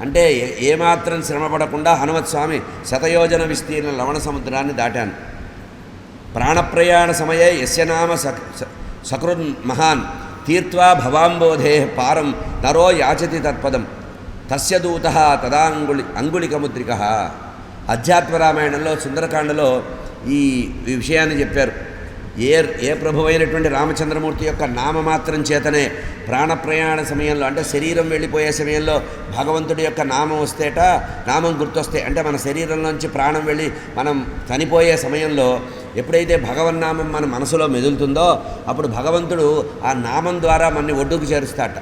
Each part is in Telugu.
అంటే ఏమాత్రం శ్రమపడకుండా హనుమత్స్వామి శతయోజన విస్తీర్ణ లవణ సముద్రాన్ని దాటాను. ప్రాణప్రయాణ సమయే యస్య నామ సక్ సకృన్ మహాన్. తీర్త్వా భవాంబోధే పారం నరో యాచతి తత్పదం. తస్య దూత తదాంగుళి అంగుళికముద్రిక. అధ్యాత్మ రామాయణంలో సుందరకాండలో ఈ విషయాన్ని చెప్పారు. ఏ ఏ ప్రభువైనటువంటి రామచంద్రమూర్తి యొక్క నామమాత్రం చేతనే ప్రాణప్రయాణ సమయంలో అంటే శరీరం వెళ్ళిపోయే సమయంలో భగవంతుడి యొక్క నామం వస్తేట నామం గుర్తొస్తే అంటే మన శరీరంలోంచి ప్రాణం వెళ్ళి మనం చనిపోయే సమయంలో ఎప్పుడైతే భగవన్నామం మన మనసులో మెదులుతుందో అప్పుడు భగవంతుడు ఆ నామం ద్వారా మనని ఒడ్డుకు చేరుస్తాట.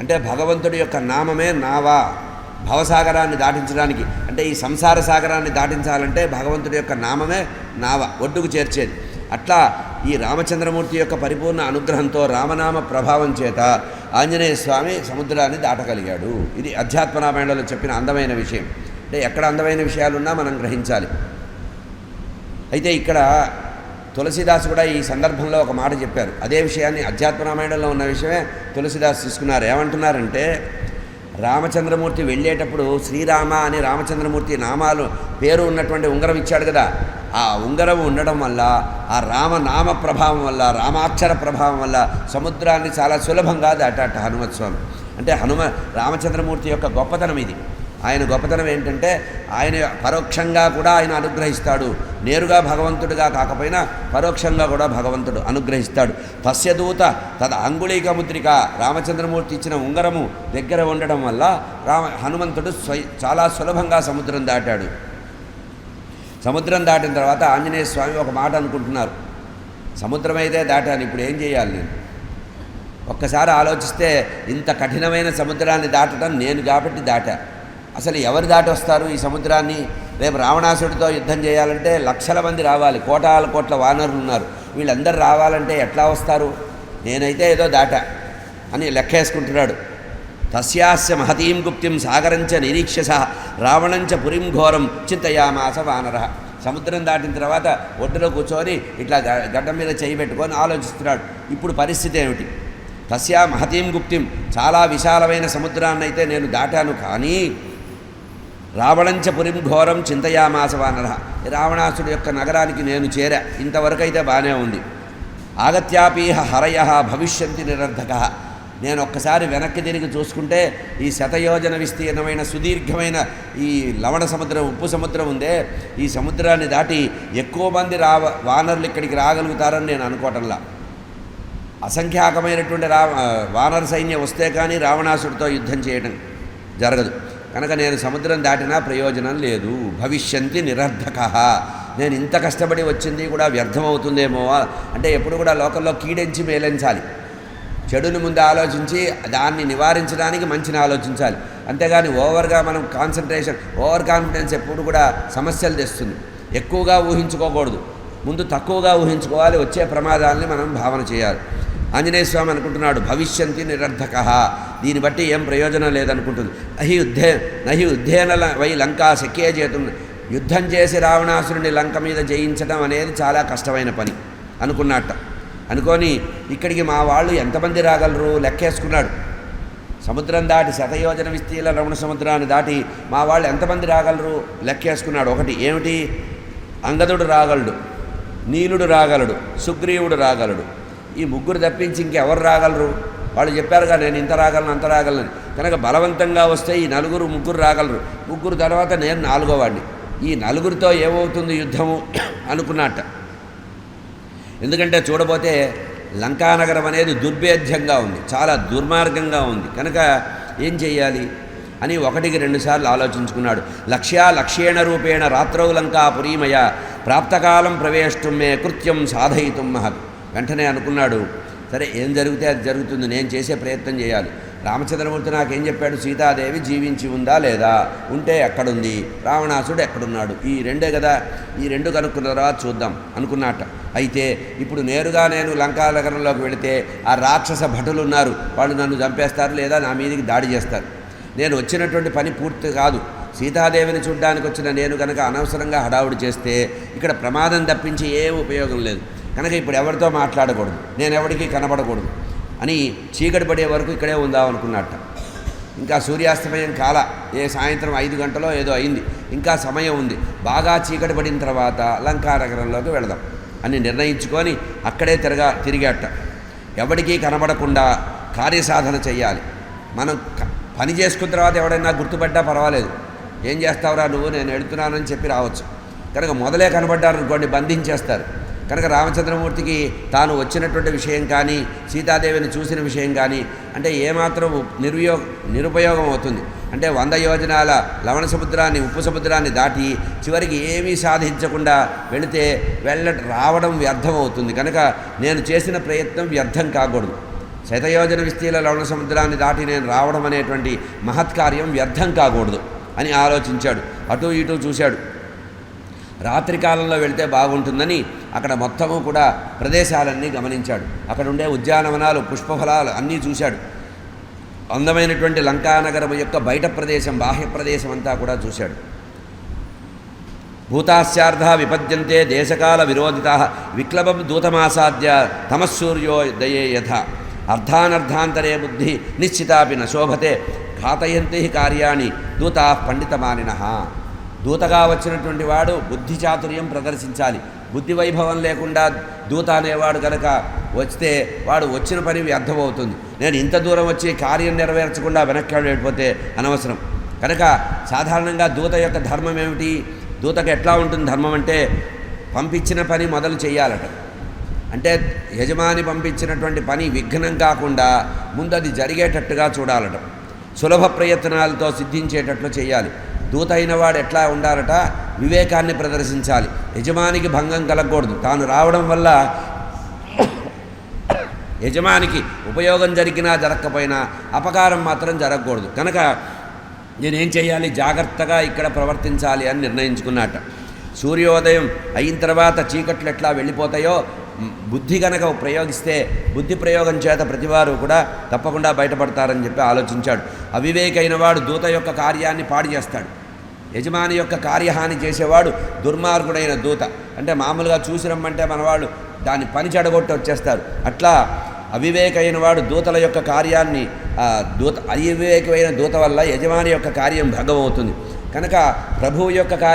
అంటే భగవంతుడి యొక్క నామమే నావా. భవసాగరాన్ని దాటించడానికి అంటే ఈ సంసార సాగరాన్ని దాటించాలంటే భగవంతుడి యొక్క నామమే నావ ఒడ్డుకు చేర్చేది. అట్లా ఈ రామచంద్రమూర్తి యొక్క పరిపూర్ణ అనుగ్రహంతో రామనామ ప్రభావం చేత ఆంజనేయ స్వామి సముద్రాన్ని దాటగలిగాడు. ఇది అధ్యాత్మరామాయణలో చెప్పిన అందమైన విషయం. అంటే ఎక్కడ అందమైన విషయాలున్నా మనం గ్రహించాలి. అయితే ఇక్కడ తులసిదాస్ కూడా ఈ సందర్భంలో ఒక మాట చెప్పారు. అదే విషయాన్ని అధ్యాత్మరామాయణంలో ఉన్న విషయమే తులసిదాస్ తీసుకున్నారు. ఏమంటున్నారంటే రామచంద్రమూర్తి వెళ్ళేటప్పుడు శ్రీరామ అని రామచంద్రమూర్తి నామాలు పేరు ఉన్నటువంటి ఉంగరం ఇచ్చాడు కదా. ఆ ఉంగరం ఉండడం వల్ల ఆ రామనామ ప్రభావం వల్ల రామాక్షర ప్రభావం వల్ల సముద్రాన్ని చాలా సులభంగా దాటాట హనుమత్ స్వామి. అంటే హనుమ రామచంద్రమూర్తి యొక్క గొప్పతనం ఇది. ఆయన గొప్పతనం ఏంటంటే ఆయన పరోక్షంగా కూడా ఆయన అనుగ్రహిస్తాడు. నేరుగా భగవంతుడిగా కాకపోయినా పరోక్షంగా కూడా భగవంతుడు అనుగ్రహిస్తాడు. తస్యదూత తద అంగుళీక ముద్రిక రామచంద్రమూర్తి ఇచ్చిన ఉంగరము దగ్గర ఉండడం వల్ల రామ హనుమంతుడు చాలా సులభంగా సముద్రం దాటాడు. సముద్రం దాటిన తర్వాత ఆంజనేయ స్వామి ఒక మాట అనుకుంటున్నారు. సముద్రం అయితే దాటాను ఇప్పుడు ఏం చేయాలి? నేను ఒక్కసారి ఆలోచిస్తే ఇంత కఠినమైన సముద్రాన్ని దాటడం నేను కాబట్టి దాటా. అసలు ఎవరు దాటి వస్తారు ఈ సముద్రాన్ని? రేపు రావణాసుడితో యుద్ధం చేయాలంటే లక్షల మంది రావాలి కోటాల కోట్ల వానరులు ఉన్నారు. వీళ్ళందరూ రావాలంటే ఎట్లా వస్తారు? నేనైతే ఏదో దాటా అని లెక్కేసుకుంటున్నాడు. తస్యాస్య మహతీం గుప్తిం సాగరంచ నిరీక్షస రావణంచ పురిం ఘోరం చింతయామాస వానర. సముద్రం దాటిన తర్వాత ఒడ్డులో కూర్చొని ఇట్లా గ- మీద చేయి పెట్టుకొని ఆలోచిస్తున్నాడు. ఇప్పుడు పరిస్థితి ఏమిటి? తస్యా మహతీం గుప్తిం చాలా విశాలమైన సముద్రాన్ని అయితే నేను దాటాను కానీ రావణంచ పురిం ఘోరం చింతయామాస వానర. రావణాసుడు యొక్క నగరానికి నేను చేరా. ఇంతవరకు అయితే బాగానే ఉంది. ఆగత్యాపీహ హరయ భవిష్యంతి నిరర్ధక. నేను ఒక్కసారి వెనక్కి తిరిగి చూసుకుంటే ఈ శతయోజన విస్తీర్ణమైన సుదీర్ఘమైన ఈ లవణ సముద్రం ఉప్పు సముద్రం ఉందే. ఈ సముద్రాన్ని దాటి ఎక్కువ మంది రా వానరులు ఇక్కడికి రాగలుగుతారని నేను అనుకోవటంలా. అసంఖ్యాకమైనటువంటి రా వానర సైన్యం వస్తే కానీ రావణాసుడితో యుద్ధం చేయడం జరగదు. కనుక నేను సముద్రం దాటినా ప్రయోజనం లేదు. భవిష్యంతి నిరర్ధక. నేను ఇంత కష్టపడి వచ్చింది కూడా వ్యర్థమవుతుందేమో. అంటే ఎప్పుడు కూడా లోకల్లో కీడెంచి మేలెంచాలి. చెడుని ముందు ఆలోచించి దాన్ని నివారించడానికి మంచిని ఆలోచించాలి. అంతేగాని ఓవర్గా మనం కాన్సన్ట్రేషన్ ఓవర్ కాన్ఫిడెన్స్ ఎప్పుడు కూడా సమస్యలు తెస్తుంది. ఎక్కువగా ఊహించుకోకూడదు. ముందు తక్కువగా ఊహించుకోవాలి వచ్చే ప్రమాదాలని మనం భావన చేయాలి. ఆంజనేయ స్వామి అనుకుంటున్నాడు భవిష్యంతి నిరర్ధక దీన్ని బట్టి ఏం ప్రయోజనం లేదనుకుంటుంది. నహి యుద్ధే నహి యుద్ధేన వై లంకా శక్యే చేతుంది యుద్ధం చేసి రావణాసురుని లంక మీద జయించడం అనేది చాలా కష్టమైన పని అనుకున్నట్ట. అనుకొని ఇక్కడికి మా వాళ్ళు ఎంతమంది రాగలరు? లెక్కేసుకున్నాడు. సముద్రం దాటి శతయోజన విస్తీర్ణ రమణ సముద్రాన్ని దాటి మా వాళ్ళు ఎంతమంది రాగలరు? లెక్కేసుకున్నాడు. ఒకటి ఏమిటి? అంగదుడు రాగలడు నీలుడు రాగలడు సుగ్రీవుడు రాగలడు. ఈ ముగ్గురు తప్పించి ఇంకెవరు రాగలరు? వాళ్ళు చెప్పారుగా నేను ఇంత రాగలను అంత రాగలను. కనుక బలవంతంగా వస్తే ఈ నలుగురు ముగ్గురు రాగలరు. ముగ్గురు తర్వాత నేను నాలుగో వాడిని ఈ నలుగురితో ఏమవుతుంది యుద్ధము? అనుకున్నట్ట. ఎందుకంటే చూడబోతే లంకానగరం అనేది దుర్భేద్యంగా ఉంది చాలా దుర్మార్గంగా ఉంది. కనుక ఏం చేయాలి అని ఒకటికి రెండుసార్లు ఆలోచించుకున్నాడు. లక్ష్యా లక్ష్యేణ రూపేణ రాత్రౌ లంకాపురీమయ ప్రాప్తకాలం ప్రవేశం మే కృత్యం సాధయితుం మహత్. వెంటనే అనుకున్నాడు సరే ఏం జరిగితే అది జరుగుతుంది నేను చేసే ప్రయత్నం చేయాలి. రామచంద్రమూర్తి నాకేం చెప్పాడు? సీతాదేవి జీవించి ఉందా లేదా? ఉంటే ఎక్కడుంది? రావణాసుడు ఎక్కడున్నాడు? ఈ రెండే కదా. ఈ రెండు కనుక్కున్న తర్వాత చూద్దాం అనుకున్నట్ట అయితే ఇప్పుడు నేరుగా నేను లంకా నగరంలోకి వెళితే ఆ రాక్షస భటులు ఉన్నారు. వాళ్ళు నన్ను చంపేస్తారు లేదా నా మీదకి దాడి చేస్తారు. నేను వచ్చినటువంటి పని పూర్తి కాదు. సీతాదేవిని చూడ్డానికి వచ్చిన నేను కనుక అనవసరంగా హడావుడి చేస్తే ఇక్కడ ప్రమాదం తప్పించి ఏ ఉపయోగం లేదు. కనుక ఇప్పుడు ఎవరితో మాట్లాడకూడదు. నేను ఎవరికి కనబడకూడదు. అని చీకటి పడే వరకు ఇక్కడే ఉందాం అనుకున్నట్ట. ఇంకా సూర్యాస్తమయం కాల ఏ సాయంత్రం ఐదు గంటలో ఏదో అయింది. ఇంకా సమయం ఉంది. బాగా చీకటి పడిన తర్వాత లంకానగరంలోకి వెళదాం అని నిర్ణయించుకొని అక్కడే తిరగా తిరిగేట. ఎవరికీ కనబడకుండా కార్యసాధన చెయ్యాలి. మనం పని చేసుకున్న తర్వాత ఎవడైనా గుర్తుపడ్డా పర్వాలేదు. ఏం చేస్తావురా నువ్వు? నేను వెళుతున్నానని చెప్పి రావచ్చు. కనుక మొదలే కనబడ్డారనుకోండి బంధించేస్తారు. కనుక రామచంద్రమూర్తికి తాను వచ్చినటువంటి విషయం కానీ సీతాదేవిని చూసిన విషయం కానీ అంటే ఏమాత్రం నిర్వియోగ నిరుపయోగం అవుతుంది. అంటే వంద యోజనాల లవణ సముద్రాన్ని ఉప్పు సముద్రాన్ని దాటి చివరికి ఏమీ సాధించకుండా వెళితే వెళ్ళ రావడం వ్యర్థం అవుతుంది కనుక నేను చేసిన ప్రయత్నం వ్యర్థం కాకూడదు. శతయోజన విస్తీల లవణ సముద్రాన్ని దాటి నేను రావడం అనేటువంటి మహత్కార్యం వ్యర్థం కాకూడదు అని ఆలోచించాడు. అటు ఇటు చూశాడు. రాత్రి కాలంలో వెళితే బాగుంటుందని అక్కడ మొత్తము కూడా ప్రదేశాలన్నీ గమనించాడు. అక్కడ ఉండే ఉద్యానవనాలు పుష్పఫలాలు అన్నీ చూశాడు. అందమైనటువంటి లంకానగరం యొక్క బయట ప్రదేశం బాహ్య ప్రదేశం అంతా కూడా చూశాడు. భూతాశ్చార్థ విపద్యంతే దేశకాల విరోధిత విక్లవం దూతమాసాద్య తమస్సూర్యోదయే యథ. అర్ధానర్ధాంతరే బుద్ధి నిశ్చితాపి నశోభతే ఘాతయంతి కార్యాణి దూతా పండితమానిన. దూతగా వచ్చినటువంటి వాడు బుద్ధి చాతుర్యం ప్రదర్శించాలి. బుద్ధి వైభవం లేకుండా దూత అనేవాడు కనుక వస్తే వాడు వచ్చిన పని వ్యర్థమవుతుంది. నేను ఇంత దూరం వచ్చి కార్యం నెరవేర్చకుండా వెనక్కి వెళ్ళిపోతే అనవసరం. కనుక సాధారణంగా దూత యొక్క ధర్మం ఏమిటి? దూతకు ఎట్లా ఉంటుంది ధర్మం అంటే పంపించిన పని మొదలు చేయాలట. అంటే యజమాని పంపించినటువంటి పని విఘ్నం కాకుండా ముందు అది జరిగేటట్టుగా చూడాలట. సులభ ప్రయత్నాలతో సిద్ధించేటట్లు చేయాలి. దూత అయిన వాడు ఎట్లా ఉండాలట? వివేకాన్ని ప్రదర్శించాలి. యజమానికి భంగం కలగకూడదు. తాను రావడం వల్ల యజమానికి ఉపయోగం జరిగినా జరగకపోయినా అపకారం మాత్రం జరగకూడదు. కనుక నేనేం చేయాలి? జాగ్రత్తగా ఇక్కడ ప్రవర్తించాలి అని నిర్ణయించుకున్నట్ట సూర్యోదయం అయిన తర్వాత చీకట్లు ఎట్లా వెళ్ళిపోతాయో బుద్ధి గనక ప్రయోగిస్తే బుద్ధి ప్రయోగం చేత ప్రతివారు కూడా తప్పకుండా బయటపడతారని చెప్పి ఆలోచించాడు. అవివేకైన వాడు దూత యొక్క కార్యాన్ని పాడు చేస్తాడు. యజమాని యొక్క కార్యహాని చేసేవాడు దుర్మార్గుడైన దూత. అంటే మామూలుగా చూసి రమ్మంటే మనవాళ్ళు దాన్ని పని చెడగొట్టి వచ్చేస్తారు. అట్లా అవివేకైన వాడు దూతల యొక్క కార్యాన్ని దూత అవివేకమైన దూత వల్ల యజమాని యొక్క కార్యం భంగమవుతుంది. కనుక ప్రభువు యొక్క కార్యం